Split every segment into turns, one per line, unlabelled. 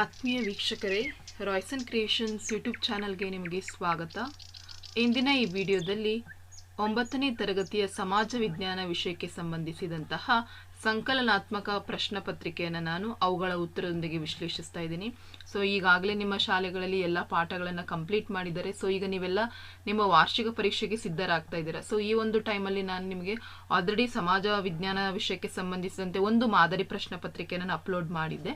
ಆತ್ಮೀಯ ವೀಕ್ಷಕರೇ Royson creations YouTube ಚಾನಲ್ಗೆ ನಿಮಗೆ ಸ್ವಾಗತ. ಇಂದಿನ ಈ ವಿಡಿಯೋದಲ್ಲಿ ಒಂಬತ್ತನೇ ತರಗತಿಯ ಸಮಾಜ ವಿಜ್ಞಾನ ವಿಷಯಕ್ಕೆ ಸಂಬಂಧಿಸಿದಂತಹ ಸಂಕಲನಾತ್ಮಕ ಪ್ರಶ್ನೆ ಪತ್ರಿಕೆಯನ್ನು ನಾನು ಅವುಗಳ ಉತ್ತರದೊಂದಿಗೆ ವಿಶ್ಲೇಷಿಸ್ತಾ ಇದ್ದೀನಿ. ಸೊ ಈಗಾಗಲೇ ನಿಮ್ಮ ಶಾಲೆಗಳಲ್ಲಿ ಎಲ್ಲ ಪಾಠಗಳನ್ನು ಕಂಪ್ಲೀಟ್ ಮಾಡಿದ್ದಾರೆ ಸೊ ಈಗ ನೀವೆಲ್ಲ ನಿಮ್ಮ ವಾರ್ಷಿಕ ಪರೀಕ್ಷೆಗೆ ಸಿದ್ಧರಾಗ್ತಾ ಇದ್ದೀರಾ. ಸೊ ಈ ಒಂದು ಟೈಮಲ್ಲಿ ನಾನು ನಿಮಗೆ ಆಲ್ರೆಡಿ ಸಮಾಜ ವಿಜ್ಞಾನ ವಿಷಯಕ್ಕೆ ಸಂಬಂಧಿಸಿದಂತೆ ಒಂದು ಮಾದರಿ ಪ್ರಶ್ನೆ ಪತ್ರಿಕೆಯನ್ನು ಅಪ್ಲೋಡ್ ಮಾಡಿದ್ದೆ.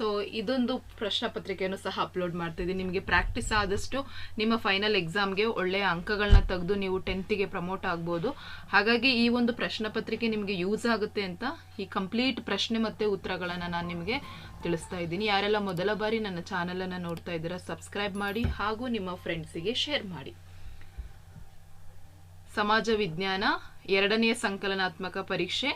ಸೊ ಇದೊಂದು ಪ್ರಶ್ನೆ ಪತ್ರಿಕೆಯನ್ನು ಸಹ ಅಪ್ಲೋಡ್ ಮಾಡ್ತಿದ್ದೀನಿ. ನಿಮಗೆ ಪ್ರಾಕ್ಟೀಸ್ ಆದಷ್ಟು ನಿಮ್ಮ ಫೈನಲ್ ಎಕ್ಸಾಮ್ಗೆ ಒಳ್ಳೆಯ ಅಂಕಗಳನ್ನ ತೆಗೆದು ನೀವು ಟೆಂತಿಗೆ ಪ್ರಮೋಟ್ ಆಗ್ಬೋದು. ಹಾಗಾಗಿ ಈ ಒಂದು ಪ್ರಶ್ನೆ ಪತ್ರಿಕೆ ನಿಮಗೆ ಯೂಸ್ ಆಗುತ್ತೆ ಅಂತ ಈ ಕಂಪ್ಲೀಟ್ ಪ್ರಶ್ನೆ ಮತ್ತು ಉತ್ತರಗಳನ್ನು ನಾನು ನಿಮಗೆ ತಿಳಿಸ್ತಾ ಇದ್ದೀನಿ. ಯಾರೆಲ್ಲ ಮೊದಲ ಬಾರಿ ನನ್ನ ಚಾನಲನ್ನು ನೋಡ್ತಾ ಇದ್ದೀರಾ ಸಬ್ಸ್ಕ್ರೈಬ್ ಮಾಡಿ ಹಾಗೂ ನಿಮ್ಮ ಫ್ರೆಂಡ್ಸಿಗೆ ಶೇರ್ ಮಾಡಿ. ಸಮಾಜ ವಿಜ್ಞಾನ ಎರಡನೆಯ ಸಂಕಲನಾತ್ಮಕ ಪರೀಕ್ಷೆ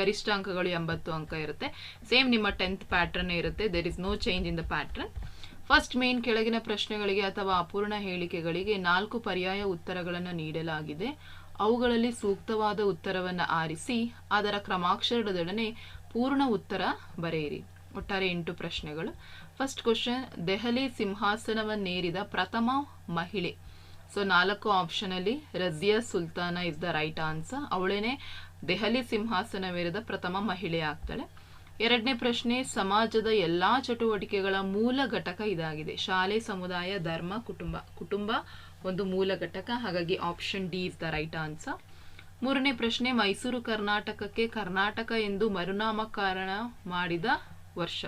ಗರಿಷ್ಠ ಅಂಕಗಳು ಎಂಬತ್ತು ಅಂಕ ಇರುತ್ತೆ. ಸೇಮ್ ನಿಮ್ಮ ಟೆಂತ್ ಪ್ಯಾಟ್ರನ್ ಇರುತ್ತೆ. There is no change in the pattern first main ಕೆಳಗಿನ ಪ್ರಶ್ನೆಗಳಿಗೆ ಅಥವಾ ಅಪೂರ್ಣ ಹೇಳಿಕೆಗಳಿಗೆ ನಾಲ್ಕು ಪರ್ಯಾಯ ಉತ್ತರಗಳನ್ನು ನೀಡಲಾಗಿದೆ. ಅವುಗಳಲ್ಲಿ ಸೂಕ್ತವಾದ ಉತ್ತರವನ್ನು ಆರಿಸಿ, ಅದರ ಕ್ರಮಾಕ್ಷರದೊಡನೆ ಪೂರ್ಣ ಉತ್ತರ ಬರೆಯಿರಿ. ಒಟ್ಟಾರೆ ಎಂಟು ಪ್ರಶ್ನೆಗಳು. ಫಸ್ಟ್ ಕ್ವಶನ್ ದೆಹಲಿ ಸಿಂಹಾಸನವನ್ನೇರಿದ ಪ್ರಥಮ ಮಹಿಳೆ. ಸೊ ನಾಲ್ಕು ಆಪ್ಷನಲ್ಲಿ Razia Sultana is the right answer ಅವಳೇನೆ Delhi ಸಿಂಹಾಸನವೇರಿದ ಪ್ರಥಮ ಮಹಿಳೆ ಆಗ್ತಾಳೆ. ಎರಡನೇ ಪ್ರಶ್ನೆ, ಸಮಾಜದ ಎಲ್ಲಾ ಚಟುವಟಿಕೆಗಳ ಮೂಲ ಘಟಕ ಇದಾಗಿದೆ. ಶಾಲೆ, ಸಮುದಾಯ, ಧರ್ಮ, ಕುಟುಂಬ. ಕುಟುಂಬ ಒಂದು ಮೂಲ ಘಟಕ. ಹಾಗಾಗಿ option D is the right answer ಮೂರನೇ ಪ್ರಶ್ನೆ, ಮೈಸೂರು ಕರ್ನಾಟಕಕ್ಕೆ ಕರ್ನಾಟಕ ಎಂದು ಮರುನಾಮಕರಣ ಮಾಡಿದ ವರ್ಷ.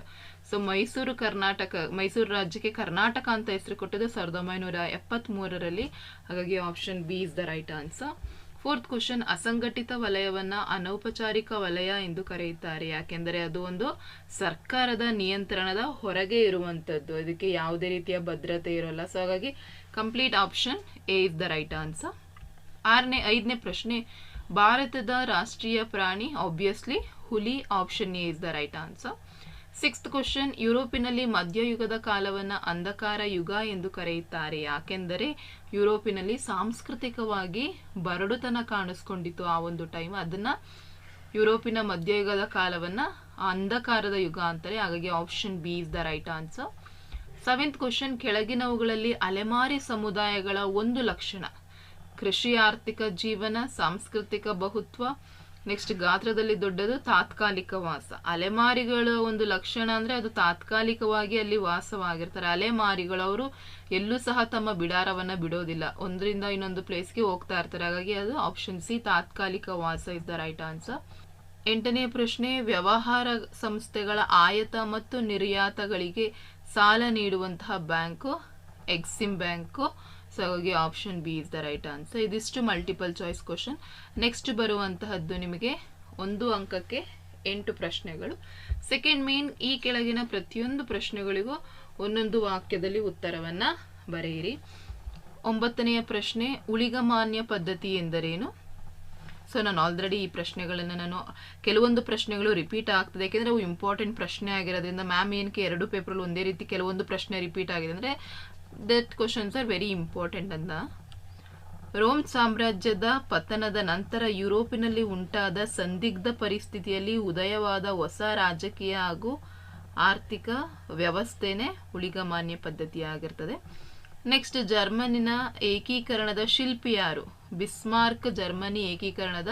ಸೊ ಮೈಸೂರು ಕರ್ನಾಟಕ, ಮೈಸೂರು ರಾಜ್ಯಕ್ಕೆ ಕರ್ನಾಟಕ ಅಂತ ಹೆಸರು ಕೊಟ್ಟಿದ್ದು ಸಾವಿರದ ಒಂಬೈನೂರ ಎಪ್ಪತ್ತ್ ಮೂರರಲ್ಲಿ ಹಾಗಾಗಿ option B is the right answer fourth question ಅಸಂಘಟಿತ ವಲಯವನ್ನ ಅನೌಪಚಾರಿಕ ವಲಯ ಎಂದು ಕರೆಯುತ್ತಾರೆ. ಯಾಕೆಂದರೆ ಅದು ಒಂದು ಸರ್ಕಾರದ ನಿಯಂತ್ರಣದ ಹೊರಗೆ ಇರುವಂಥದ್ದು ಅದಕ್ಕೆ ಯಾವುದೇ ರೀತಿಯ ಭದ್ರತೆ ಇರೋಲ್ಲ. ಸೊ ಹಾಗಾಗಿ complete option A is the right answer ಆರನೇ, ಐದನೇ ಪ್ರಶ್ನೆ, ಭಾರತದ ರಾಷ್ಟ್ರೀಯ ಪ್ರಾಣಿ ಆಬ್ವಿಯಸ್ಲಿ ಹುಲಿ option A is the right answer sixth question ಯುರೋಪಿನಲ್ಲಿ ಮಧ್ಯಯುಗದ ಕಾಲವನ್ನು ಅಂಧಕಾರ ಯುಗ ಎಂದು ಕರೆಯುತ್ತಾರೆ. ಯಾಕೆಂದರೆ ಯುರೋಪಿನಲ್ಲಿ ಸಾಂಸ್ಕೃತಿಕವಾಗಿ ಬರಡುತನ ಕಾಣಿಸ್ಕೊಂಡಿತ್ತು ಆ ಒಂದು ಟೈಮ್ ಅದನ್ನ ಯುರೋಪಿನ ಮಧ್ಯಯುಗದ ಕಾಲವನ್ನ ಅಂಧಕಾರದ ಯುಗ ಅಂತಾರೆ. ಹಾಗಾಗಿ option B is the right answer seventh question ಕೆಳಗಿನವುಗಳಲ್ಲಿ ಅಲೆಮಾರಿ ಸಮುದಾಯಗಳ ಒಂದು ಲಕ್ಷಣ. ಕೃಷಿ, ಆರ್ಥಿಕ ಜೀವನ, ಸಾಂಸ್ಕೃತಿಕ ಬಹುತ್ವ ನೆಕ್ಸ್ಟ್ ಗಾತ್ರದಲ್ಲಿ ದೊಡ್ಡದು ತಾತ್ಕಾಲಿಕ ವಾಸ. ಅಲೆಮಾರಿಗಳ ಒಂದು ಲಕ್ಷಣ ಅಂದ್ರೆ ಅದು ತಾತ್ಕಾಲಿಕವಾಗಿ ಅಲ್ಲಿ ವಾಸವಾಗಿರ್ತಾರೆ. ಅಲೆಮಾರಿಗಳು ಅವರು ಎಲ್ಲೂ ಸಹ ತಮ್ಮ ಬಿಡಾರವನ್ನ ಬಿಡೋದಿಲ್ಲ. ಒಂದರಿಂದ ಇನ್ನೊಂದು ಪ್ಲೇಸ್ಗೆ ಹೋಗ್ತಾ ಇರ್ತಾರೆ. ಹಾಗಾಗಿ ಅದು ಆಪ್ಷನ್ ಸಿ ತಾತ್ಕಾಲಿಕ ವಾಸ ಇಸ್ ರೈಟ್ ಆನ್ಸರ್ ಎಂಟನೇ ಪ್ರಶ್ನೆ, ವ್ಯವಹಾರ ಸಂಸ್ಥೆಗಳ ಆಯತ ಮತ್ತು ನಿರ್ಯಾತಗಳಿಗೆ ಸಾಲ ನೀಡುವಂತಹ ಬ್ಯಾಂಕು ಎಕ್ಸಿಮ್ ಬ್ಯಾಂಕು ಹಾಗಾಗಿ option B is the right answer ಇದಿಷ್ಟು ಮಲ್ಟಿಪಲ್ ಚಾಯ್ಸ್ ಕ್ವಶನ್ ನೆಕ್ಸ್ಟ್ ಬರುವಂತಹದ್ದು ನಿಮಗೆ ಒಂದು ಅಂಕಕ್ಕೆ ಎಂಟು ಪ್ರಶ್ನೆಗಳು. ಸೆಕೆಂಡ್ ಮೇನ್ ಈ ಕೆಳಗಿನ ಪ್ರತಿಯೊಂದು ಪ್ರಶ್ನೆಗಳಿಗೂ ಒಂದೊಂದು ವಾಕ್ಯದಲ್ಲಿ ಉತ್ತರವನ್ನು ಬರೆಯಿರಿ. ಒಂಬತ್ತನೆಯ ಪ್ರಶ್ನೆ ಉಳಿಗಮಾನ್ಯ ಪದ್ಧತಿ ಎಂದರೇನು? ಸೊ ನಾನು ಆಲ್ರೆಡಿ ಈ ಪ್ರಶ್ನೆಗಳನ್ನು ನಾನು ಕೆಲವೊಂದು ಪ್ರಶ್ನೆಗಳು ರಿಪೀಟ್ ಆಗ್ತದೆ. ಯಾಕೆಂದರೆ ಅವು ಇಂಪಾರ್ಟೆಂಟ್ ಪ್ರಶ್ನೆ ಆಗಿರೋದ್ರಿಂದ ಮ್ಯಾಮ್ ಏನಕ್ಕೆ ಎರಡು ಪೇಪರಲ್ಲಿ ಒಂದೇ ರೀತಿ ಕೆಲವೊಂದು ಪ್ರಶ್ನೆ ರಿಪೀಟ್ ಆಗಿದೆ. ಅಂದರೆ that questions are very important ಅಂತ ರೋಮ್ ಸಾಮ್ರಾಜ್ಯದ ಪತನದ ನಂತರ ಯುರೋಪಿನಲ್ಲಿ ಉಂಟಾದ ಸಂದಿಗ್ಧ ಪರಿಸ್ಥಿತಿಯಲ್ಲಿ ಉದಯವಾದ ಹೊಸ ರಾಜಕೀಯ ಹಾಗೂ ಆರ್ಥಿಕ ವ್ಯವಸ್ಥೆನೇ ಉಳಿಗಮಾನ್ಯ ಪದ್ಧತಿಯಾಗಿರ್ತದೆ. ನೆಕ್ಸ್ಟ್ ಜರ್ಮನಿನ ಏಕೀಕರಣದ ಶಿಲ್ಪಿ ಯಾರು? ಬಿಸ್ಮಾರ್ಕ್ ಜರ್ಮನಿ ಏಕೀಕರಣದ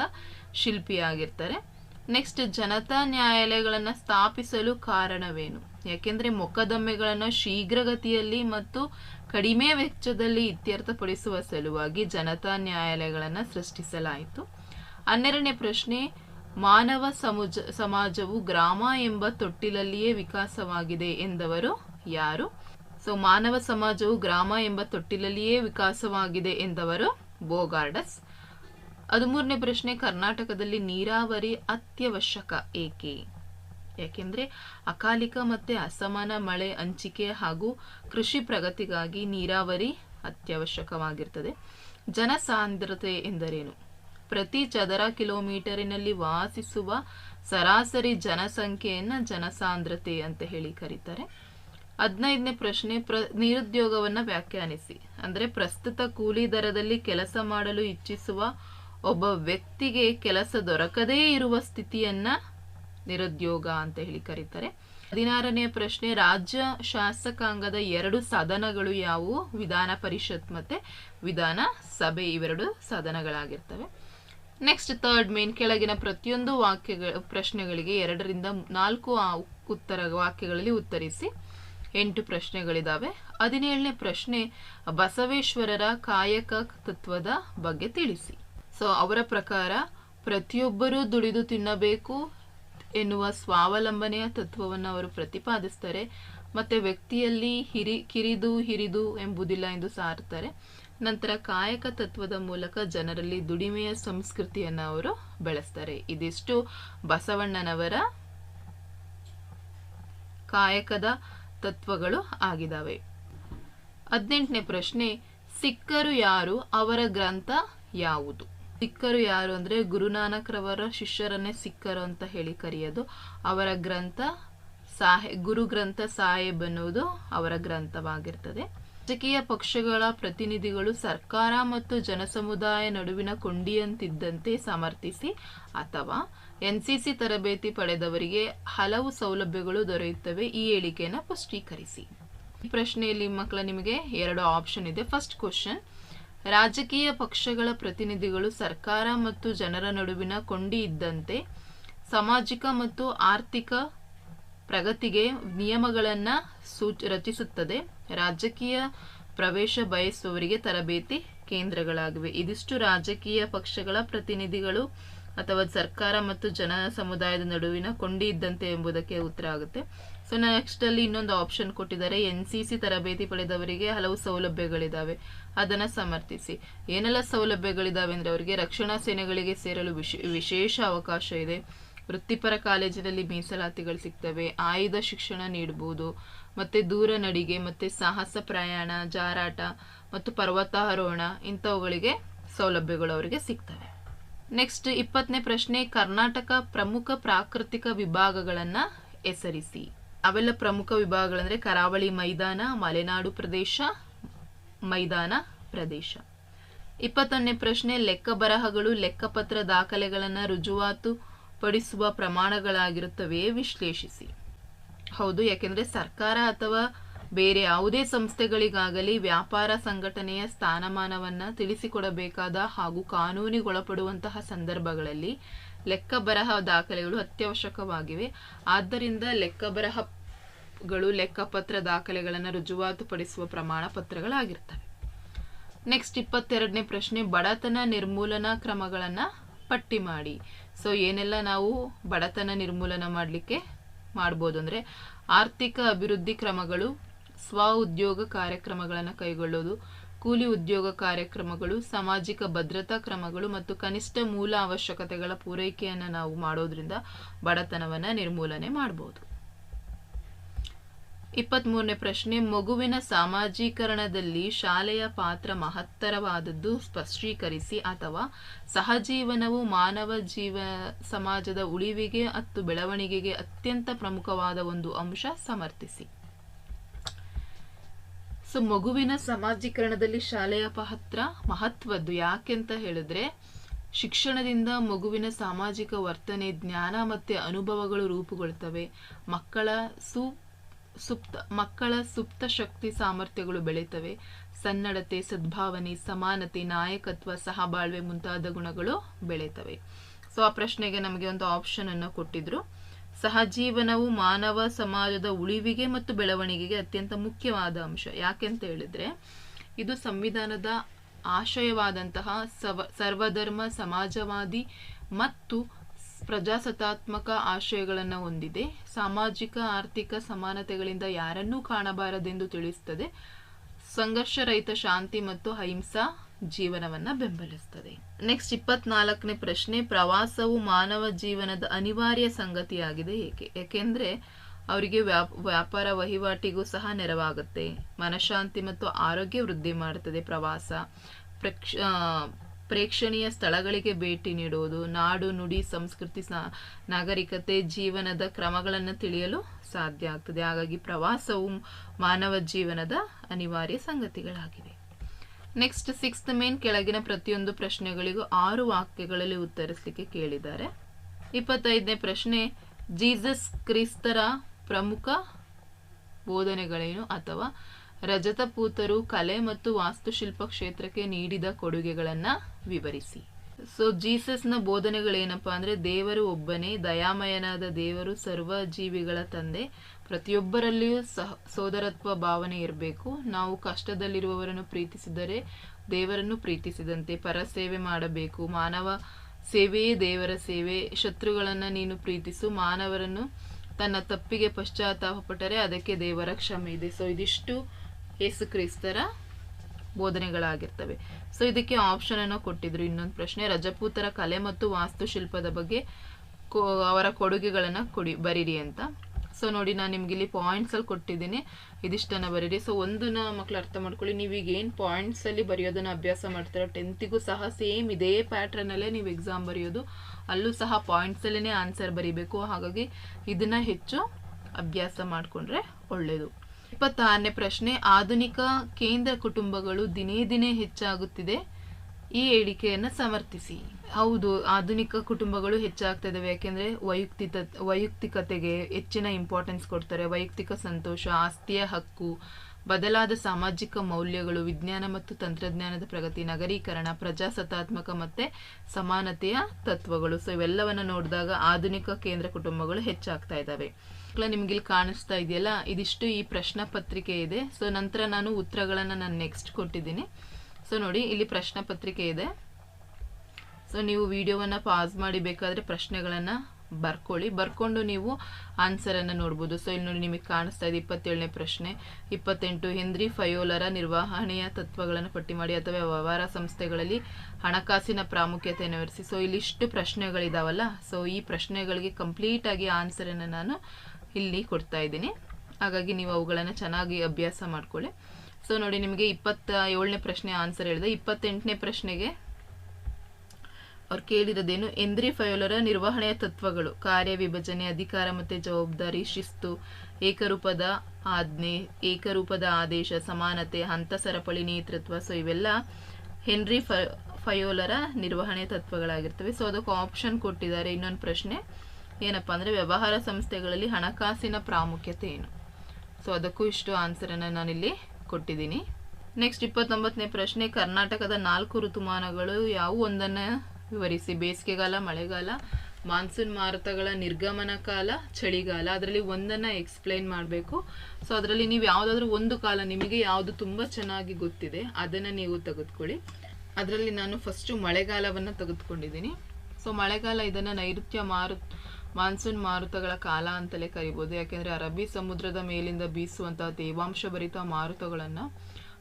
ಶಿಲ್ಪಿ ಆಗಿರ್ತಾರೆ ನೆಕ್ಸ್ಟ್ ಜನತಾ ನ್ಯಾಯಾಲಯಗಳನ್ನು ಸ್ಥಾಪಿಸಲು ಕಾರಣವೇನು? ಯಾಕೆಂದರೆ ಮೊಕದ್ದಮೆಗಳನ್ನು ಶೀಘ್ರಗತಿಯಲ್ಲಿ ಮತ್ತು ಕಡಿಮೆ ವೆಚ್ಚದಲ್ಲಿ ಇತ್ಯರ್ಥಪಡಿಸುವ ಸಲುವಾಗಿ ಜನತಾ ನ್ಯಾಯಾಲಯಗಳನ್ನು ಸೃಷ್ಟಿಸಲಾಯಿತು. ಹನ್ನೆರಡನೇ ಪ್ರಶ್ನೆ, ಮಾನವ ಸಮುಜ, ಸಮಾಜವು ಗ್ರಾಮ ಎಂಬ ತೊಟ್ಟಿಲಲ್ಲಿಯೇ ವಿಕಾಸವಾಗಿದೆ ಎಂದವರು ಯಾರು? ಸೊ ಮಾನವ ಸಮಾಜವು ಗ್ರಾಮ ಎಂಬ ತೊಟ್ಟಿಲಲ್ಲಿಯೇ ವಿಕಾಸವಾಗಿದೆ ಎಂದವರು ಬೋಗಾರ್ಡಸ್. ಹದಿಮೂರನೇ ಪ್ರಶ್ನೆ, ಕರ್ನಾಟಕದಲ್ಲಿ ನೀರಾವರಿ ಅತ್ಯವಶ್ಯಕ ಏಕೆ? ಯಾಕೆಂದ್ರೆ ಅಕಾಲಿಕ ಮತ್ತೆ ಅಸಮಾನ ಮಳೆ ಹಂಚಿಕೆ ಹಾಗೂ ಕೃಷಿ ಪ್ರಗತಿಗಾಗಿ ನೀರಾವರಿ ಅತ್ಯವಶ್ಯಕವಾಗಿರ್ತದೆ. ಜನಸಾಂದ್ರತೆ ಎಂದರೇನು? ಪ್ರತಿ ಚದರ ಕಿಲೋಮೀಟರಿನಲ್ಲಿ ವಾಸಿಸುವ ಸರಾಸರಿ ಜನಸಂಖ್ಯೆಯನ್ನ ಜನಸಾಂದ್ರತೆ ಅಂತ ಹೇಳಿ ಕರೀತಾರೆ. ಹದಿನೈದನೇ ಪ್ರಶ್ನೆ, ಪ್ರ, ನಿರುದ್ಯೋಗವನ್ನ ವ್ಯಾಖ್ಯಾನಿಸಿ. ಅಂದ್ರೆ ಪ್ರಸ್ತುತ ಕೂಲಿ ದರದಲ್ಲಿ ಕೆಲಸ ಮಾಡಲು ಇಚ್ಛಿಸುವ ಒಬ್ಬ ವ್ಯಕ್ತಿಗೆ ಕೆಲಸ ದೊರಕದೇ ಇರುವ ಸ್ಥಿತಿಯನ್ನ ನಿರುದ್ಯೋಗ ಅಂತ ಹೇಳಿ ಕರೀತಾರೆ. ಹದಿನಾರನೆಯ ಪ್ರಶ್ನೆ, ರಾಜ್ಯ ಶಾಸಕಾಂಗದ ಎರಡು ಸದನಗಳು ಯಾವುವು? ವಿಧಾನ ಪರಿಷತ್ ಮತ್ತೆ ವಿಧಾನ ಸಭೆ ಇವೆರಡು ಸದನಗಳಾಗಿರ್ತವೆ. ನೆಕ್ಸ್ಟ್ ಥರ್ಡ್ ಮೇನ್ ಕೆಳಗಿನ ಪ್ರತಿಯೊಂದು ವಾಕ್ಯಗಳ ಪ್ರಶ್ನೆಗಳಿಗೆ ಎರಡರಿಂದ ನಾಲ್ಕು ಉತ್ತರ ವಾಕ್ಯಗಳಲ್ಲಿ ಉತ್ತರಿಸಿ. ಎಂಟು ಪ್ರಶ್ನೆಗಳಿದಾವೆ. ಹದಿನೇಳನೇ ಪ್ರಶ್ನೆ, ಬಸವೇಶ್ವರರ ಕಾಯಕ ತತ್ವದ ಬಗ್ಗೆ ತಿಳಿಸಿ. ಸೊ ಅವರ ಪ್ರಕಾರ, ಪ್ರತಿಯೊಬ್ಬರೂ ದುಡಿದು ತಿನ್ನಬೇಕು ಎನ್ನುವ ಸ್ವಾವಲಂಬನೆಯ ತತ್ವವನ್ನು ಅವರು ಪ್ರತಿಪಾದಿಸ್ತಾರೆ. ಮತ್ತೆ ವ್ಯಕ್ತಿಯಲ್ಲಿ ಹಿರಿ, ಕಿರಿದು ಹಿರಿದು ಎಂಬುದಿಲ್ಲ ಎಂದು ಸಾರುತ್ತಾರೆ. ನಂತರ ಕಾಯಕ ತತ್ವದ ಮೂಲಕ ಜನರಲ್ಲಿ ದುಡಿಮೆಯ ಸಂಸ್ಕೃತಿಯನ್ನು ಅವರು ಬೆಳೆಸ್ತಾರೆ. ಇದಿಷ್ಟು ಬಸವಣ್ಣನವರ ಕಾಯಕದ ತತ್ವಗಳು ಆಗಿದ್ದಾವೆ. ಹದಿನೆಂಟನೇ ಪ್ರಶ್ನೆ, ಸಿಕ್ಕರು ಯಾರು? ಅವರ ಗ್ರಂಥ ಯಾವುದು? ಸಿಕ್ಕರು ಯಾರು ಅಂದ್ರೆ ಗುರುನಾನಕ್ ರವರ ಶಿಷ್ಯರನ್ನೇ ಸಿಕ್ಕರು ಅಂತ ಹೇಳಿ ಕರೆಯೋದು. ಅವರ ಗ್ರಂಥ ಸಾಹೇ, ಗುರು ಗ್ರಂಥ ಸಾಹೇಬ್ ಅನ್ನುವುದು ಅವರ ಗ್ರಂಥವಾಗಿರ್ತದೆ. ರಾಜಕೀಯ ಪಕ್ಷಗಳ ಪ್ರತಿನಿಧಿಗಳು ಸರ್ಕಾರ ಮತ್ತು ಜನಸಮುದಾಯ ನಡುವಿನ ಕೊಂಡಿಯಂತಿದ್ದಂತೆ ಸಮರ್ಥಿಸಿ ಅಥವಾ ಎನ್ಸಿಸಿ ತರಬೇತಿ ಪಡೆದವರಿಗೆ ಹಲವು ಸೌಲಭ್ಯಗಳು ದೊರೆಯುತ್ತವೆ ಈ ಹೇಳಿಕೆಯನ್ನು ಪುಷ್ಟೀಕರಿಸಿ ಈ ಪ್ರಶ್ನೆಯಲ್ಲಿ ಮಕ್ಕಳ ನಿಮಗೆ ಎರಡು ಆಪ್ಷನ್ ಇದೆ. ಫಸ್ಟ್ ಕ್ವಶನ್ ರಾಜಕೀಯ ಪಕ್ಷಗಳ ಪ್ರತಿನಿಧಿಗಳು ಸರ್ಕಾರ ಮತ್ತು ಜನರ ನಡುವಿನ ಕೊಂಡಿ ಇದ್ದಂತೆ ಸಾಮಾಜಿಕ ಮತ್ತು ಆರ್ಥಿಕ ಪ್ರಗತಿಗೆ ನಿಯಮಗಳನ್ನು ಸೂಚ, ರಚಿಸುತ್ತದೆ. ರಾಜಕೀಯ ಪ್ರವೇಶ ಬಯಸುವವರಿಗೆ ತರಬೇತಿ ಕೇಂದ್ರಗಳಾಗಿವೆ. ಇದಿಷ್ಟು ರಾಜಕೀಯ ಪಕ್ಷಗಳ ಪ್ರತಿನಿಧಿಗಳು ಅಥವಾ ಸರ್ಕಾರ ಮತ್ತು ಜನ ಸಮುದಾಯದ ನಡುವಿನ ಕೊಂಡಿ ಇದ್ದಂತೆ ಎಂಬುದಕ್ಕೆ ಉತ್ತರ ಆಗುತ್ತೆ. ಸೊ ನೆಕ್ಸ್ಟ್ ಅಲ್ಲಿ ಇನ್ನೊಂದು ಆಪ್ಷನ್ ಕೊಟ್ಟಿದ್ದಾರೆ. ಎನ್ ಸಿ ಸಿ ತರಬೇತಿ ಪಡೆದವರಿಗೆ ಹಲವು ಸೌಲಭ್ಯಗಳಿದಾವೆ. ಅದನ್ನ ಸಮರ್ಥಿಸಿ. ಏನೆಲ್ಲ ಸೌಲಭ್ಯಗಳಿದಾವೆ ಅಂದ್ರೆ ಅವರಿಗೆ ರಕ್ಷಣಾ ಸೇನೆಗಳಿಗೆ ಸೇರಲು ವಿಶೇ- ವಿಶೇಷ ಅವಕಾಶ ಇದೆ. ವೃತ್ತಿಪರ ಕಾಲೇಜಿನಲ್ಲಿ ಮೀಸಲಾತಿಗಳು ಸಿಗ್ತವೆ. ಆಯುಧ ಶಿಕ್ಷಣ ನೀಡಬಹುದು ಮತ್ತೆ ದೂರ ನಡಿಗೆ, ಮತ್ತೆ ಸಾಹಸ ಪ್ರಯಾಣ, ಜಾರಾಟ ಮತ್ತು ಪರ್ವತಾರೋಹಣ ಇಂಥವುಗಳಿಗೆ ಸೌಲಭ್ಯಗಳು ಅವರಿಗೆ ಸಿಗ್ತವೆ. ನೆಕ್ಸ್ಟ್ ಇಪ್ಪತ್ತನೇ ಪ್ರಶ್ನೆ, ಕರ್ನಾಟಕ ಪ್ರಮುಖ ಪ್ರಾಕೃತಿಕ ವಿಭಾಗಗಳನ್ನ ಹೆಸರಿಸಿ. ಅವೆಲ್ಲ ಪ್ರಮುಖ ವಿಭಾಗಗಳಂದ್ರೆ ಕರಾವಳಿ ಮೈದಾನ, ಮಲೆನಾಡು ಪ್ರದೇಶ, ಮೈದಾನ ಪ್ರದೇಶ. ಇಪ್ಪತ್ತೊಂದನೇ ಪ್ರಶ್ನೆ, ಲೆಕ್ಕ ಬರಹಗಳು, ಲೆಕ್ಕಪತ್ರ ದಾಖಲೆಗಳನ್ನು ರುಜುವಾತು ಪಡಿಸುವ ಪ್ರಮಾಣಗಳಾಗಿರುತ್ತವೆ, ವಿಶ್ಲೇಷಿಸಿ. ಹೌದು, ಯಾಕೆಂದ್ರೆ ಸರ್ಕಾರ ಅಥವಾ ಬೇರೆ ಯಾವುದೇ ಸಂಸ್ಥೆಗಳಿಗಾಗಲಿ ವ್ಯಾಪಾರ ಸಂಘಟನೆಯ ಸ್ಥಾನಮಾನವನ್ನ ತಿಳಿಸಿಕೊಡಬೇಕಾದ ಹಾಗೂ ಕಾನೂನಿಗೊಳಪಡುವಂತಹ ಸಂದರ್ಭಗಳಲ್ಲಿ ಲೆಕ್ಕ ಬರಹ ದಾಖಲೆಗಳು ಅತ್ಯವಶ್ಯಕವಾಗಿವೆ. ಆದ್ದರಿಂದ ಲೆಕ್ಕ ಬರಹಗಳು ಲೆಕ್ಕಪತ್ರ ದಾಖಲೆಗಳನ್ನು ರುಜುವಾತುಪಡಿಸುವ ಪ್ರಮಾಣ ಪತ್ರಗಳಾಗಿರ್ತವೆ. ನೆಕ್ಸ್ಟ್ ಇಪ್ಪತ್ತೆರಡನೇ ಪ್ರಶ್ನೆ, ಬಡತನ ನಿರ್ಮೂಲನಾ ಕ್ರಮಗಳನ್ನು ಪಟ್ಟಿ ಮಾಡಿ. ಸೊ ಏನೆಲ್ಲ ನಾವು ಬಡತನ ನಿರ್ಮೂಲನ ಮಾಡಲಿಕ್ಕೆ ಮಾಡ್ಬೋದು ಅಂದರೆ, ಆರ್ಥಿಕ ಅಭಿವೃದ್ಧಿ ಕ್ರಮಗಳು, ಸ್ವ ಉದ್ಯೋಗ ಕಾರ್ಯಕ್ರಮಗಳನ್ನು ಕೈಗೊಳ್ಳೋದು ಕೂಲಿ ಉದ್ಯೋಗ ಕಾರ್ಯಕ್ರಮಗಳು, ಸಾಮಾಜಿಕ ಭದ್ರತಾ ಕ್ರಮಗಳು ಮತ್ತು ಕನಿಷ್ಠ ಮೂಲ ಅವಶ್ಯಕತೆಗಳ ಪೂರೈಕೆಯನ್ನು ನಾವು ಮಾಡೋದ್ರಿಂದ ಬಡತನವನ್ನ ನಿರ್ಮೂಲನೆ ಮಾಡಬಹುದು ಇಪ್ಪತ್ಮೂರನೇ ಪ್ರಶ್ನೆ, ಮಗುವಿನ ಸಾಮಾಜೀಕರಣದಲ್ಲಿ ಶಾಲೆಯ ಪಾತ್ರ ಮಹತ್ತರವಾದದ್ದು ಸ್ಪಷ್ಟೀಕರಿಸಿ ಅಥವಾ ಸಹಜೀವನವು ಮಾನವ ಜೀವ ಸಮಾಜದ ಉಳಿವಿಗೆ ಮತ್ತು ಬೆಳವಣಿಗೆಗೆ ಅತ್ಯಂತ ಪ್ರಮುಖವಾದ ಒಂದು ಅಂಶ ಸಮರ್ಥಿಸಿ. ಸೊ ಮಗುವಿನ ಸಮಾಜೀಕರಣದಲ್ಲಿ ಶಾಲೆಯ ಪಾತ್ರ ಮಹತ್ವದ್ದು ಯಾಕೆ ಅಂತ ಹೇಳಿದ್ರೆ, ಶಿಕ್ಷಣದಿಂದ ಮಗುವಿನ ಸಾಮಾಜಿಕ ವರ್ತನೆ, ಜ್ಞಾನ ಮತ್ತು ಅನುಭವಗಳು ರೂಪುಗೊಳ್ತವೆ. ಮಕ್ಕಳ ಸು, ಸುಪ್ತ, ಮಕ್ಕಳ ಸುಪ್ತ ಶಕ್ತಿ ಸಾಮರ್ಥ್ಯಗಳು ಬೆಳೀತವೆ. ಸನ್ನಡತೆ, ಸದ್ಭಾವನೆ, ಸಮಾನತೆ, ನಾಯಕತ್ವ, ಸಹಬಾಳ್ವೆ ಮುಂತಾದ ಗುಣಗಳು ಬೆಳೀತವೆ. ಸೊ ಆ ಪ್ರಶ್ನೆಗೆ ನಮಗೆ ಒಂದು ಆಪ್ಷನ್ ಅನ್ನು ಕೊಟ್ಟಿದ್ರು. ಸಹಜೀವನವು ಮಾನವ ಸಮಾಜದ ಉಳಿವಿಗೆ ಮತ್ತು ಬೆಳವಣಿಗೆಗೆ ಅತ್ಯಂತ ಮುಖ್ಯವಾದ ಅಂಶ. ಯಾಕೆಂತ ಹೇಳಿದ್ರೆ, ಇದು ಸಂವಿಧಾನದ ಆಶಯವಾದಂತಹ ಸವ, ಸರ್ವಧರ್ಮ, ಸಮಾಜವಾದಿ ಮತ್ತು ಪ್ರಜಾಸತ್ತಾತ್ಮಕ ಆಶಯಗಳನ್ನು ಹೊಂದಿದೆ. ಸಾಮಾಜಿಕ, ಆರ್ಥಿಕ ಸಮಾನತೆಗಳಿಂದ ಯಾರನ್ನೂ ಕಾಣಬಾರದೆಂದು ತಿಳಿಸುತ್ತದೆ ಸಂಘರ್ಷರಹಿತ ಶಾಂತಿ ಮತ್ತು ಅಹಿಂಸಾ ಜೀವನವನ್ನ ಬೆಂಬಲಿಸ್ತದೆ. ನೆಕ್ಸ್ಟ್ ಇಪ್ಪತ್ನಾಲ್ಕನೇ ಪ್ರಶ್ನೆ, ಪ್ರವಾಸವು ಮಾನವ ಜೀವನದ ಅನಿವಾರ್ಯ ಸಂಗತಿಯಾಗಿದೆ ಏಕೆ? ಏಕೆಂದರೆ ಅವರಿಗೆ ವ್ಯಾಪ್ ವ್ಯಾಪಾರ ವಹಿವಾಟಿಗೂ ಸಹ ನೆರವಾಗುತ್ತೆ. ಮನಃಶಾಂತಿ ಮತ್ತು ಆರೋಗ್ಯ ವೃದ್ಧಿ ಮಾಡುತ್ತದೆ ಪ್ರವಾಸ. ಪ್ರೇಕ್ಷ ಪ್ರೇಕ್ಷಣೀಯ ಸ್ಥಳಗಳಿಗೆ ಭೇಟಿ ನೀಡುವುದು, ನಾಡು, ನುಡಿ, ಸಂಸ್ಕೃತಿ ನಾಗರಿಕತೆ, ಜೀವನದ ಕ್ರಮಗಳನ್ನು ತಿಳಿಯಲು ಸಾಧ್ಯ ಆಗ್ತದೆ. ಹಾಗಾಗಿ ಪ್ರವಾಸವು ಮಾನವ ಜೀವನದ ಅನಿವಾರ್ಯ ಸಂಗತಿಗಳಾಗಿವೆ. ನೆಕ್ಸ್ಟ್ ಸಿಕ್ಸ್ತ್ ಮೇನ್ ಕೆಳಗಿನ ಪ್ರತಿಯೊಂದು ಪ್ರಶ್ನೆಗಳಿಗೂ ಆರು ವಾಕ್ಯಗಳಲ್ಲಿ ಉತ್ತರಿಸಲಿಕ್ಕೆ ಕೇಳಿದ್ದಾರೆ. ಇಪ್ಪತ್ತೈದನೇ ಪ್ರಶ್ನೆ, ಜೀಸಸ್ ಕ್ರಿಸ್ತರ ಪ್ರಮುಖ ಬೋಧನೆಗಳೇನು ಅಥವಾ ರಜತಪೂತರು ಕಲೆ ಮತ್ತು ವಾಸ್ತುಶಿಲ್ಪ ಕ್ಷೇತ್ರಕ್ಕೆ ನೀಡಿದ ಕೊಡುಗೆಗಳನ್ನು ವಿವರಿಸಿ. ಸೊ ಜೀಸಸ್ನ ಬೋಧನೆಗಳೇನಪ್ಪ ಅಂದರೆ ದೇವರು ಒಬ್ಬನೇ, ದಯಾಮಯನಾದ ದೇವರು ಸರ್ವ ಜೀವಿಗಳ ತಂದೆ. ಪ್ರತಿಯೊಬ್ಬರಲ್ಲಿಯೂ ಸಹ ಸೋದರತ್ವ ಭಾವನೆ ಇರಬೇಕು. ನಾವು ಕಷ್ಟದಲ್ಲಿರುವವರನ್ನು ಪ್ರೀತಿಸಿದರೆ ದೇವರನ್ನು ಪ್ರೀತಿಸಿದಂತೆ ಪರಸೇವೆ ಮಾಡಬೇಕು. ಮಾನವ ಸೇವೆಯೇ ದೇವರ ಸೇವೆ. ಶತ್ರುಗಳನ್ನು ನೀನು ಪ್ರೀತಿಸು. ಮಾನವರನ್ನು ತನ್ನ ತಪ್ಪಿಗೆ ಪಶ್ಚಾತ್ತಾಪಪಟ್ಟರೆ ಅದಕ್ಕೆ ದೇವರ ಕ್ಷಮೆ ಇದೆ. ಸೊ ಇದಿಷ್ಟು ಯೇಸು ಕ್ರಿಸ್ತರ ಬೋಧನೆಗಳಾಗಿರ್ತವೆ. ಸೊ ಇದಕ್ಕೆ ಆಪ್ಷನ್ ಅನ್ನು ಕೊಟ್ಟಿದ್ರು. ಇನ್ನೊಂದು ಪ್ರಶ್ನೆ, ರಜಪೂತರ ಕಲೆ ಮತ್ತು ವಾಸ್ತುಶಿಲ್ಪದ ಬಗ್ಗೆ ಅವರ ಕೊಡುಗೆಗಳನ್ನ ಕೊಡಿ, ಬರೀರಿ ಅಂತ. ಸೊ ನೋಡಿ, ನಾನು ನಿಮ್ಗೆ ಇಲ್ಲಿ ಪಾಯಿಂಟ್ಸ್ ಅಲ್ಲಿ ಕೊಟ್ಟಿದ್ದೀನಿ. ಇದಿಷ್ಟನ್ನ ಬರೀರಿ. ಸೊ ಒಂದನ್ನ ಮಕ್ಳು ಅರ್ಥ ಮಾಡ್ಕೊಳ್ಳಿ. ನೀವು ಈಗ ಏನು ಪಾಯಿಂಟ್ಸ್ ಅಲ್ಲಿ ಬರೆಯೋದನ್ನ ಅಭ್ಯಾಸ ಮಾಡ್ತೀರಾ? ಟೆಂತಿಗೂ ಸಹ ಸೇಮ್ ಇದೇ ಪ್ಯಾಟ್ರನ್ ಅಲ್ಲೇ ನೀವು ಎಕ್ಸಾಮ್ ಬರೆಯೋದು. ಅಲ್ಲೂ ಸಹ ಪಾಯಿಂಟ್ಸ್ ಆನ್ಸರ್ ಬರೀಬೇಕು. ಹಾಗಾಗಿ, ಇದನ್ನ ಹೆಚ್ಚು ಅಭ್ಯಾಸ ಮಾಡಿಕೊಂಡ್ರೆ ಒಳ್ಳೆಯದು ಇಪ್ಪತ್ತಾರನೇ ಪ್ರಶ್ನೆ, ಆಧುನಿಕ ಕೇಂದ್ರ ಕುಟುಂಬಗಳು ದಿನೇ ದಿನೇ ಹೆಚ್ಚಾಗುತ್ತಿದೆ. ಈ ಹೇಳಿಕೆಯನ್ನು ಸಮರ್ಥಿಸಿ. ಹೌದು, ಆಧುನಿಕ ಕುಟುಂಬಗಳು ಹೆಚ್ಚಾಗ್ತಾ ಇದಾವೆ ಯಾಕೆಂದರೆ ವೈಯಕ್ತಿಕ ವೈಯಕ್ತಿಕತೆಗೆ ಹೆಚ್ಚಿನ ಇಂಪಾರ್ಟೆನ್ಸ್ ಕೊಡ್ತಾರೆ. ವೈಯಕ್ತಿಕ ಸಂತೋಷ, ಆಸ್ತಿಯ ಹಕ್ಕು, ಬದಲಾದ ಸಾಮಾಜಿಕ ಮೌಲ್ಯಗಳು, ವಿಜ್ಞಾನ ಮತ್ತು ತಂತ್ರಜ್ಞಾನದ ಪ್ರಗತಿ, ನಗರೀಕರಣ, ಪ್ರಜಾಸತ್ತಾತ್ಮಕ ಮತ್ತು ಸಮಾನತೆಯ ತತ್ವಗಳು. ಸೊ ಇವೆಲ್ಲವನ್ನು ನೋಡಿದಾಗ ಆಧುನಿಕ ಕೇಂದ್ರ ಕುಟುಂಬಗಳು ಹೆಚ್ಚಾಗ್ತಾ ಇದ್ದಾವೆ ನಿಮ್ಗೆ ಇಲ್ಲಿ ಕಾಣಿಸ್ತಾ ಇದೆಯಲ್ಲ, ಇದಿಷ್ಟು ಈ ಪ್ರಶ್ನೆ ಪತ್ರಿಕೆ ಇದೆ. ಸೊ ನಂತರ ನಾನು ಉತ್ತರಗಳನ್ನು ನಾನು ನೆಕ್ಸ್ಟ್ ಕೊಟ್ಟಿದ್ದೀನಿ. ಸೊ ನೋಡಿ, ಇಲ್ಲಿ ಪ್ರಶ್ನೆ ಪತ್ರಿಕೆ ಇದೆ. ಸೊ ನೀವು ವಿಡಿಯೋವನ್ನ ಪಾಸ್ ಮಾಡಿ ಬೇಕಾದರೆ ಪ್ರಶ್ನೆಗಳನ್ನ ಬರ್ಕೊಳ್ಳಿ. ಬರ್ಕೊಂಡು ನೀವು ಆನ್ಸರ್ ಅನ್ನ ನೋಡ್ಬೋದು. ಸೊ ಇಲ್ಲಿ ನೋಡಿ ನಿಮಗೆ ಕಾಣಿಸ್ತಾ ಇದೆ ಇಪ್ಪತ್ತೇಳನೇ ಪ್ರಶ್ನೆ. ಇಪ್ಪತ್ತೆಂಟು ಹೆನ್ರಿ ಫಯೋಲರ ನಿರ್ವಹಣೆಯ ತತ್ವಗಳನ್ನು ಪಟ್ಟಿ ಮಾಡಿ ಅಥವಾ ವ್ಯವಹಾರ ಸಂಸ್ಥೆಗಳಲ್ಲಿ ಹಣಕಾಸಿನ ಪ್ರಾಮುಖ್ಯತೆಯನ್ನು ವಿವರಿಸಿ. ಸೊ ಇಲ್ಲಿ ಇಷ್ಟು ಪ್ರಶ್ನೆಗಳಿದಾವಲ್ಲ ಸೊ ಈ ಪ್ರಶ್ನೆಗಳಿಗೆ ಕಂಪ್ಲೀಟ್ ಆಗಿ ಆನ್ಸರ್ ಅನ್ನ ನಾನು ಇಲ್ಲಿ ಕೊಡ್ತಾ ಇದ್ದೀನಿ. ಹಾಗಾಗಿ ನೀವು ಅವುಗಳನ್ನು ಚೆನ್ನಾಗಿ ಅಭ್ಯಾಸ ಮಾಡ್ಕೊಳ್ಳಿ. ಸೊ ನೋಡಿ, ನಿಮಗೆ ಇಪ್ಪತ್ತ ಏಳನೇ ಪ್ರಶ್ನೆ ಆನ್ಸರ್ ಹೇಳಿದೆ. ಇಪ್ಪತ್ತೆಂಟನೇ ಪ್ರಶ್ನೆಗೆ ಅವ್ರು ಕೇಳಿರೋದೇನು? ಎಂದ್ರಿ ಫಯೋಲರ ನಿರ್ವಹಣೆಯ ತತ್ವಗಳು, ಕಾರ್ಯ ವಿಭಜನೆ, ಅಧಿಕಾರ ಮತ್ತೆ ಜವಾಬ್ದಾರಿ, ಶಿಸ್ತು, ಏಕರೂಪದ ಆಜ್ಞೆ, ಏಕರೂಪದ ಆದೇಶ, ಸಮಾನತೆ, ಹಂತ, ಸರಪಳಿ, ನೇತೃತ್ವ. ಸೊ ಇವೆಲ್ಲ ಹೆನ್ರಿ ಫಯೋಲರ ನಿರ್ವಹಣೆ ತತ್ವಗಳಾಗಿರ್ತವೆ. ಸೊ ಅದಕ್ಕೆ ಆಪ್ಷನ್ ಕೊಟ್ಟಿದ್ದಾರೆ ಇನ್ನೊಂದು ಪ್ರಶ್ನೆ. ಏನಪ್ಪಾ ಅಂದರೆ ವ್ಯವಹಾರ ಸಂಸ್ಥೆಗಳಲ್ಲಿ ಹಣಕಾಸಿನ ಪ್ರಾಮುಖ್ಯತೆ ಏನು? ಸೊ ಅದಕ್ಕೂ ಇಷ್ಟು ಆನ್ಸರನ್ನು ನಾನಿಲ್ಲಿ ಕೊಟ್ಟಿದ್ದೀನಿ. ನೆಕ್ಸ್ಟ್ ಇಪ್ಪತ್ತೊಂಬತ್ತನೇ ಪ್ರಶ್ನೆ, ಕರ್ನಾಟಕದ ನಾಲ್ಕು ಋತುಮಾನಗಳು ಯಾವುವು ಒಂದನ್ನು ವಿವರಿಸಿ? ಬೇಸಿಗೆಗಾಲ, ಮಳೆಗಾಲ, ಮಾನ್ಸೂನ್ ಮಾರುತಗಳ ನಿರ್ಗಮನ ಕಾಲ, ಚಳಿಗಾಲ, ಅದರಲ್ಲಿ ಒಂದನ್ನು ಎಕ್ಸ್ಪ್ಲೈನ್ ಮಾಡಬೇಕು. ಸೊ ಅದರಲ್ಲಿ ನೀವು ಯಾವುದಾದ್ರೂ ಒಂದು ಕಾಲ ನಿಮಗೆ ಯಾವುದು ತುಂಬ ಚೆನ್ನಾಗಿ ಗೊತ್ತಿದೆ, ಅದನ್ನು ನೀವು ತೆಗೆದುಕೊಳ್ಳಿ. ಅದರಲ್ಲಿ ನಾನು ಫಸ್ಟು ಮಳೆಗಾಲವನ್ನು ತೆಗೆದುಕೊಂಡಿದ್ದೀನಿ. ಸೊ ಮಳೆಗಾಲ ಇದನ್ನು ನೈಋತ್ಯ ಮಾರು ಮಾನ್ಸೂನ್ ಮಾರುತಗಳ ಕಾಲ ಅಂತಲೇ ಕರಿಬೋದು. ಯಾಕೆಂದ್ರೆ ಅರಬ್ಬಿ ಸಮುದ್ರದ ಮೇಲಿಂದ ಬೀಸುವಂತಹ ತೇವಾಂಶಭರಿತ ಮಾರುತಗಳನ್ನ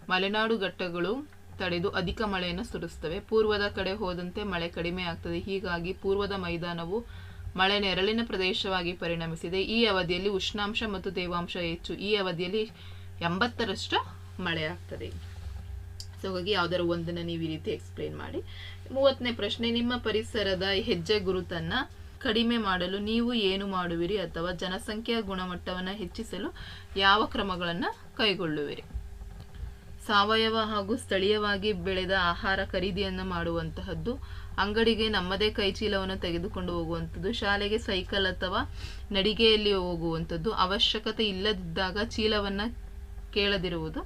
ಮಲೆನಾಡು ಘಟ್ಟಗಳು ತಡೆದು ಅಧಿಕ ಮಳೆಯನ್ನು ಸುರಿಸುತ್ತವೆ ಪೂರ್ವದ ಕಡೆ ಹೋದಂತೆ ಮಳೆ ಕಡಿಮೆ ಆಗ್ತದೆ. ಹೀಗಾಗಿ ಪೂರ್ವದ ಮೈದಾನವು ಮಳೆ ನೆರಳಿನ ಪ್ರದೇಶವಾಗಿ ಪರಿಣಮಿಸಿದೆ. ಈ ಅವಧಿಯಲ್ಲಿ ಉಷ್ಣಾಂಶ ಮತ್ತು ತೇವಾಂಶ ಹೆಚ್ಚು. ಈ ಅವಧಿಯಲ್ಲಿ ಎಂಬತ್ತರಷ್ಟು ಮಳೆ ಆಗ್ತದೆ. ಸೊ ಹಾಗಾಗಿ ಯಾವ್ದಾದ್ರು ಒಂದನ್ನ ನೀವು ಈ ರೀತಿ ಎಕ್ಸ್ಪ್ಲೈನ್ ಮಾಡಿ. ಮೂವತ್ತನೇ ಪ್ರಶ್ನೆ, ನಿಮ್ಮ ಪರಿಸರದ ಹೆಜ್ಜೆ ಗುರುತನ್ನ ಕಡಿಮೆ ಮಾಡಲು ನೀವು ಏನು ಮಾಡುವಿರಿ ಅಥವಾ ಜನಸಂಖ್ಯೆಯ ಗುಣಮಟ್ಟವನ್ನು ಹೆಚ್ಚಿಸಲು ಯಾವ ಕ್ರಮಗಳನ್ನು ಕೈಗೊಳ್ಳುವಿರಿ? ಸಾವಯವ ಹಾಗೂ ಸ್ಥಳೀಯವಾಗಿ ಬೆಳೆದ ಆಹಾರ ಖರೀದಿಯನ್ನು ಮಾಡುವಂತಹದ್ದು, ಅಂಗಡಿಗೆ ನಮ್ಮದೇ ಕೈಚೀಲವನ್ನು ತೆಗೆದುಕೊಂಡು ಹೋಗುವಂಥದ್ದು ಶಾಲೆಗೆ ಸೈಕಲ್ ಅಥವಾ ನಡಿಗೆಯಲ್ಲಿ ಹೋಗುವಂಥದ್ದು ಅವಶ್ಯಕತೆ ಇಲ್ಲದಿದ್ದಾಗ ಚೀಲವನ್ನು ಕೇಳದಿರುವುದು,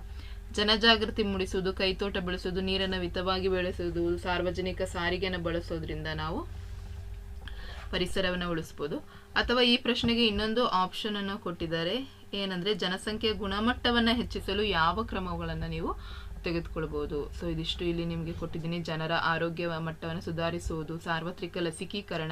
ಜನಜಾಗೃತಿ ಮೂಡಿಸುವುದು, ಕೈತೋಟ ಬೆಳೆಸುವುದು, ನೀರನ್ನು ಮಿತವಾಗಿ ಬೆಳೆಸುವುದು, ಸಾರ್ವಜನಿಕ ಸಾರಿಗೆಯನ್ನು ಬಳಸೋದ್ರಿಂದ ನಾವು ಪರಿಸರವನ್ನು ಉಳಿಸ್ಬೋದು. ಅಥವಾ ಈ ಪ್ರಶ್ನೆಗೆ ಇನ್ನೊಂದು ಆಪ್ಷನ್ ಅನ್ನು ಕೊಟ್ಟಿದ್ದಾರೆ. ಏನಂದ್ರೆ, ಜನಸಂಖ್ಯೆಯ ಗುಣಮಟ್ಟವನ್ನ ಹೆಚ್ಚಿಸಲು ಯಾವ ಕ್ರಮಗಳನ್ನ ನೀವು ತೆಗೆದುಕೊಳ್ಬಹುದು ಸೊ ಇದಿಷ್ಟು ಇಲ್ಲಿ ನಿಮಗೆ ಕೊಟ್ಟಿದ್ದೀನಿ. ಜನರ ಆರೋಗ್ಯ ಮಟ್ಟವನ್ನು ಸುಧಾರಿಸುವುದು, ಸಾರ್ವತ್ರಿಕ ಲಸಿಕೀಕರಣ,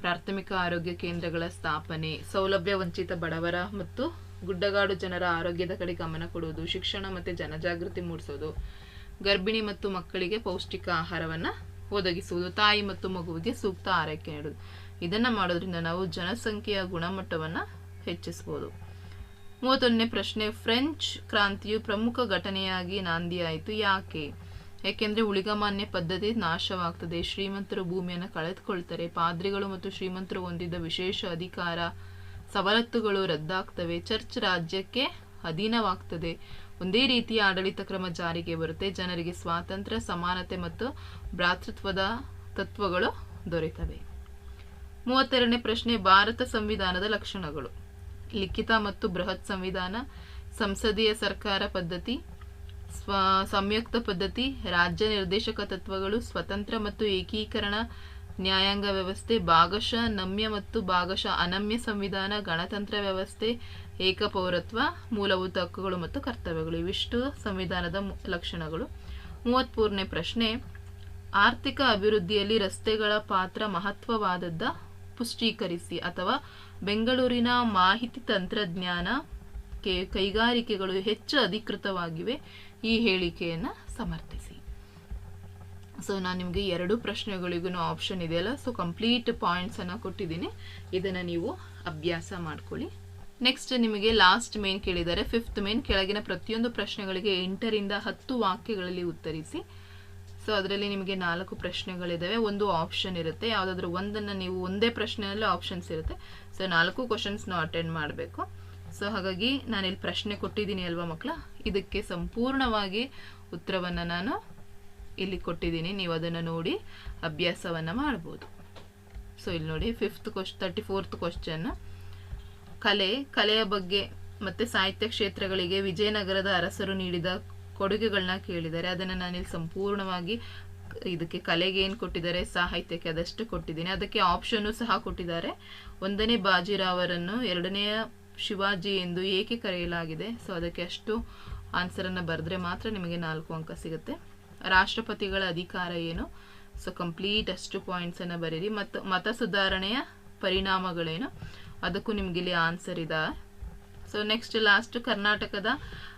ಪ್ರಾಥಮಿಕ ಆರೋಗ್ಯ ಕೇಂದ್ರಗಳ ಸ್ಥಾಪನೆ, ಸೌಲಭ್ಯ ವಂಚಿತ ಬಡವರ ಮತ್ತು ಗುಡ್ಡಗಾಡು ಜನರ ಆರೋಗ್ಯದ ಕಡೆ ಗಮನ ಕೊಡುವುದು, ಶಿಕ್ಷಣ ಮತ್ತೆ ಜನಜಾಗೃತಿ ಮೂಡಿಸೋದು, ಗರ್ಭಿಣಿ ಮತ್ತು ಮಕ್ಕಳಿಗೆ ಪೌಷ್ಟಿಕ ಆಹಾರವನ್ನ ಒದಗಿಸುವುದು, ತಾಯಿ ಮತ್ತು ಮಗುವಿಗೆ ಸೂಕ್ತ ಆರೈಕೆ ನೀಡುವುದು. ಇದನ್ನ ಮಾಡೋದ್ರಿಂದ ನಾವು ಜನಸಂಖ್ಯೆಯ ಗುಣಮಟ್ಟವನ್ನ ಹೆಚ್ಚಿಸಬಹುದು ಮೂವತ್ತೊಂದನೇ ಪ್ರಶ್ನೆ, ಫ್ರೆಂಚ್ ಕ್ರಾಂತಿಯು ಪ್ರಮುಖ ಘಟನೆಯಾಗಿ ನಾಂದಿಯಾಯಿತು ಯಾಕೆ? ಏಕೆಂದರೆ ಉಳಿಗಮಾನ್ಯ ಪದ್ಧತಿ ನಾಶವಾಗ್ತದೆ. ಶ್ರೀಮಂತರು ಭೂಮಿಯನ್ನು ಕಳೆದುಕೊಳ್ತಾರೆ. ಪಾದ್ರಿಗಳು ಮತ್ತು ಶ್ರೀಮಂತರು ಹೊಂದಿದ್ದ ವಿಶೇಷ ಅಧಿಕಾರ, ಸವಲತ್ತುಗಳು ರದ್ದಾಗ್ತವೆ. ಚರ್ಚ್ ರಾಜ್ಯಕ್ಕೆ ಅಧೀನವಾಗ್ತದೆ. ಒಂದೇ ರೀತಿಯ ಆಡಳಿತ ಕ್ರಮ ಜಾರಿಗೆ ಬರುತ್ತೆ. ಜನರಿಗೆ ಸ್ವಾತಂತ್ರ್ಯ, ಸಮಾನತೆ ಮತ್ತು ಭ್ರಾತೃತ್ವದ ತತ್ವಗಳು ದೊರೆತವೆ. ಮೂವತ್ತೆರಡನೇ ಪ್ರಶ್ನೆ, ಭಾರತ ಸಂವಿಧಾನದ ಲಕ್ಷಣಗಳು. ಲಿಖಿತ ಮತ್ತು ಬೃಹತ್ ಸಂವಿಧಾನ, ಸಂಸದೀಯ ಸರ್ಕಾರ ಪದ್ಧತಿ, ಸ್ವ, ಸಂಯುಕ್ತ ಪದ್ಧತಿ, ರಾಜ್ಯ ನಿರ್ದೇಶಕ ತತ್ವಗಳು, ಸ್ವತಂತ್ರ ಮತ್ತು ಏಕೀಕರಣ, ನ್ಯಾಯಾಂಗ ವ್ಯವಸ್ಥೆ, ಭಾಗಶಃ ನಮ್ಯ ಮತ್ತು ಭಾಗಶಃ ಅನಮ್ಯ ಸಂವಿಧಾನ, ಗಣತಂತ್ರ ವ್ಯವಸ್ಥೆ, ಏಕಪೌರತ್ವ, ಮೂಲಭೂತ ಹಕ್ಕುಗಳು ಮತ್ತು ಕರ್ತವ್ಯಗಳು. ಇವಿಷ್ಟು ಸಂವಿಧಾನದ ಲಕ್ಷಣಗಳು. ಮೂವತ್ಮೂರನೇ ಪ್ರಶ್ನೆ, ಆರ್ಥಿಕ ಅಭಿವೃದ್ಧಿಯಲ್ಲಿ ರಸ್ತೆಗಳ ಪಾತ್ರ ಮಹತ್ವವಾದದ್ದ? ಪುಷ್ಟೀಕರಿಸಿ ಅಥವಾ ಬೆಂಗಳೂರಿನ ಮಾಹಿತಿ ತಂತ್ರಜ್ಞಾನ ಕೆ- ಕೈಗಾರಿಕೆಗಳು ಹೆಚ್ಚು ಅಧಿಕೃತವಾಗಿವೆ ಈ ಹೇಳಿಕೆಯನ್ನು ಸಮರ್ಥಿಸಿ. ಸೊ ನಾನು ನಿಮಗೆ ಎರಡು ಪ್ರಶ್ನೆಗಳಿಗೂ ಆಪ್ಷನ್ ಇದೆಯಲ್ಲ? ಸೊ ಕಂಪ್ಲೀಟ್ ಪಾಯಿಂಟ್ಸನ್ನು ಕೊಟ್ಟಿದ್ದೀನಿ. ಇದನ್ನು ನೀವು ಅಭ್ಯಾಸ ಮಾಡ್ಕೊಳ್ಳಿ. ನೆಕ್ಸ್ಟ್ ನಿಮಗೆ ಲಾಸ್ಟ್ ಮೇನ್ ಕೇಳಿದ್ದಾರೆ. ಫಿಫ್ತ್ ಮೇನ್ ಕೆಳಗಿನ ಪ್ರತಿಯೊಂದು ಪ್ರಶ್ನೆಗಳಿಗೆ ಎಂಟರಿಂದ ಹತ್ತು ವಾಕ್ಯಗಳಲ್ಲಿ ಉತ್ತರಿಸಿ. ಸೊ ಅದರಲ್ಲಿ ನಿಮಗೆ ನಾಲ್ಕು ಪ್ರಶ್ನೆಗಳಿದ್ದಾವೆ ಒಂದು ಆಪ್ಷನ್ ಇರುತ್ತೆ. ಯಾವುದಾದ್ರು ಒಂದನ್ನು ನೀವು ಒಂದೇ ಪ್ರಶ್ನೆಯಲ್ಲೂ ಆಪ್ಷನ್ಸ್ ಇರುತ್ತೆ. ಸೊ ನಾಲ್ಕು ಕ್ವಶನ್ಸ್ನ ಅಟೆಂಡ್ ಮಾಡಬೇಕು. ಸೊ ಹಾಗಾಗಿ ನಾನು ಇಲ್ಲಿ ಪ್ರಶ್ನೆ ಕೊಟ್ಟಿದ್ದೀನಿ ಅಲ್ವಾ ಮಕ್ಕಳ ಇದಕ್ಕೆ ಸಂಪೂರ್ಣವಾಗಿ ಉತ್ತರವನ್ನು ನಾನು ಇಲ್ಲಿ ಕೊಟ್ಟಿದ್ದೀನಿ. ನೀವು ಅದನ್ನು ನೋಡಿ ಅಭ್ಯಾಸವನ್ನು ಮಾಡ್ಬೋದು. ಸೊ ಇಲ್ಲಿ ನೋಡಿ fifth quest thirty fourth question ಕಲೆ, ಕಲೆಯ ಬಗ್ಗೆ ಮತ್ತೆ ಸಾಹಿತ್ಯ ಕ್ಷೇತ್ರಗಳಿಗೆ ವಿಜಯನಗರದ ಅರಸರು ನೀಡಿದ ಕೊಡುಗೆಗಳನ್ನ ಕೇಳಿದ್ದಾರೆ. ಅದನ್ನು ನಾನಿಲ್ಲಿ ಸಂಪೂರ್ಣವಾಗಿ ಇದಕ್ಕೆ ಕಲೆಗೆ ಏನು ಕೊಟ್ಟಿದ್ದಾರೆ, ಸಾಹಿತ್ಯಕ್ಕೆ ಅದಷ್ಟು ಕೊಟ್ಟಿದ್ದೀನಿ. ಅದಕ್ಕೆ ಆಪ್ಷನ್ನು ಸಹ ಕೊಟ್ಟಿದ್ದಾರೆ. ಒಂದನೇ ಬಾಜಿರಾವರನ್ನು ಎರಡನೆಯ ಶಿವಾಜಿ ಎಂದು ಏಕೆ ಕರೆಯಲಾಗಿದೆ? ಸೊ ಅದಕ್ಕೆ ಅಷ್ಟು ಆನ್ಸರನ್ನು ಬರೆದ್ರೆ ಮಾತ್ರ ನಿಮಗೆ ನಾಲ್ಕು ಅಂಕ ಸಿಗುತ್ತೆ. ರಾಷ್ಟ್ರಪತಿಗಳ ಅಧಿಕಾರ ಏನು? ಸೊ ಕಂಪ್ಲೀಟ್ ಅಷ್ಟು ಪಾಯಿಂಟ್ಸನ್ನು ಬರೀರಿ. ಮತ್ತು ಮತ ಸುಧಾರಣೆಯ ಪರಿಣಾಮಗಳೇನು? ಅದಕ್ಕೂ ನಿಮಗಿಲ್ಲಿ ಇಲ್ಲಿ ಆನ್ಸರ್ ಇದೆ. ಸೊ ನೆಕ್ಸ್ಟ್ ಲಾಸ್ಟ್ ಕರ್ನಾಟಕದ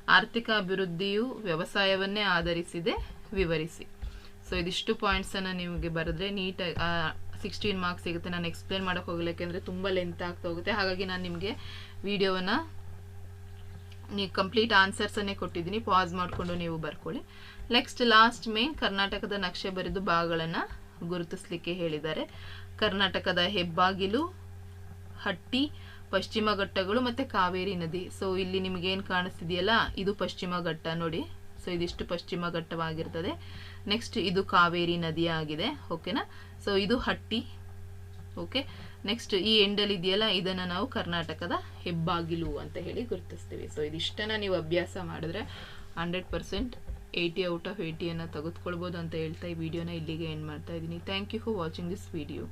ಆರ್ಥಿಕ ಅಭಿವೃದ್ಧಿಯು ವ್ಯವಸಾಯವನ್ನೇ ಆಧರಿಸಿದೆ, ವಿವರಿಸಿ. ಸೊ ಇದಿಷ್ಟು ಪಾಯಿಂಟ್ಸನ್ನು ನಿಮಗೆ ಬರೆದ್ರೆ ನೀಟಾಗಿ ಸಿಕ್ಸ್ಟೀನ್ ಮಾರ್ಕ್ಸ್ ಸಿಗುತ್ತೆ. ನಾನು ಎಕ್ಸ್ಪ್ಲೇನ್ ಮಾಡೋಕೆ ಹೋಗಲಿ ಯಾಕೆಂದರೆ ತುಂಬ ಲೆಂತ್ ಆಗ್ತಾ ಹೋಗುತ್ತೆ. ಹಾಗಾಗಿ ನಾನು ನಿಮಗೆ ವಿಡಿಯೋವನ್ನು ನೀವು ಕಂಪ್ಲೀಟ್ ಆನ್ಸರ್ಸನ್ನೇ ಕೊಟ್ಟಿದ್ದೀನಿ. ಪಾಸ್ ಮಾಡಿಕೊಂಡು ನೀವು ಬರ್ಕೊಳ್ಳಿ. ನೆಕ್ಸ್ಟ್ ಲಾಸ್ಟ್ ಮೇನ್ ಕರ್ನಾಟಕದ ನಕ್ಷೆ ಬರೆದು ಭಾಗಗಳನ್ನು ಗುರುತಿಸ್ಲಿಕ್ಕೆ ಹೇಳಿದ್ದಾರೆ. ಕರ್ನಾಟಕದ ಹೆಬ್ಬಾಗಿಲು, ಹಟ್ಟಿ ಪಶ್ಚಿಮ ಘಟ್ಟಗಳು ಮತ್ತೆ ಕಾವೇರಿ ನದಿ. ಸೊ ಇಲ್ಲಿ ನಿಮ್ಗೆ ಏನು ಕಾಣಿಸ್ತಿದೆಯಲ್ಲ, ಇದು ಪಶ್ಚಿಮ ಘಟ್ಟ ನೋಡಿ. ಸೊ ಇದಿಷ್ಟು ಪಶ್ಚಿಮ ಘಟ್ಟವಾಗಿರ್ತದೆ. ನೆಕ್ಸ್ಟ್ ಇದು ಕಾವೇರಿ ನದಿ ಆಗಿದೆ ಓಕೆನಾ ಸೊ ಇದು ಹಟ್ಟಿ ಓಕೆ ನೆಕ್ಸ್ಟ್ ಈ ಎಂಡಲ್ಲಿ ಇದೆಯಲ್ಲ, ಇದನ್ನು ನಾವು ಕರ್ನಾಟಕದ ಹೆಬ್ಬಾಗಿಲು ಅಂತ ಹೇಳಿ ಗುರುತಿಸ್ತೀವಿ. ಸೊ ಇದಿಷ್ಟನ್ನ ನೀವು ಅಭ್ಯಾಸ ಮಾಡಿದ್ರೆ hundred percent eighty out of ಏಯ್ಟಿಯನ್ನು ತೆಗೆದುಕೊಳ್ಬೋದು ಅಂತ ಹೇಳ್ತಾ ಈ ವಿಡಿಯೋನ ಇಲ್ಲಿಗೆ ಎಂಡ್ ಮಾಡ್ತಾ ಇದ್ದೀನಿ. Thank you for watching this video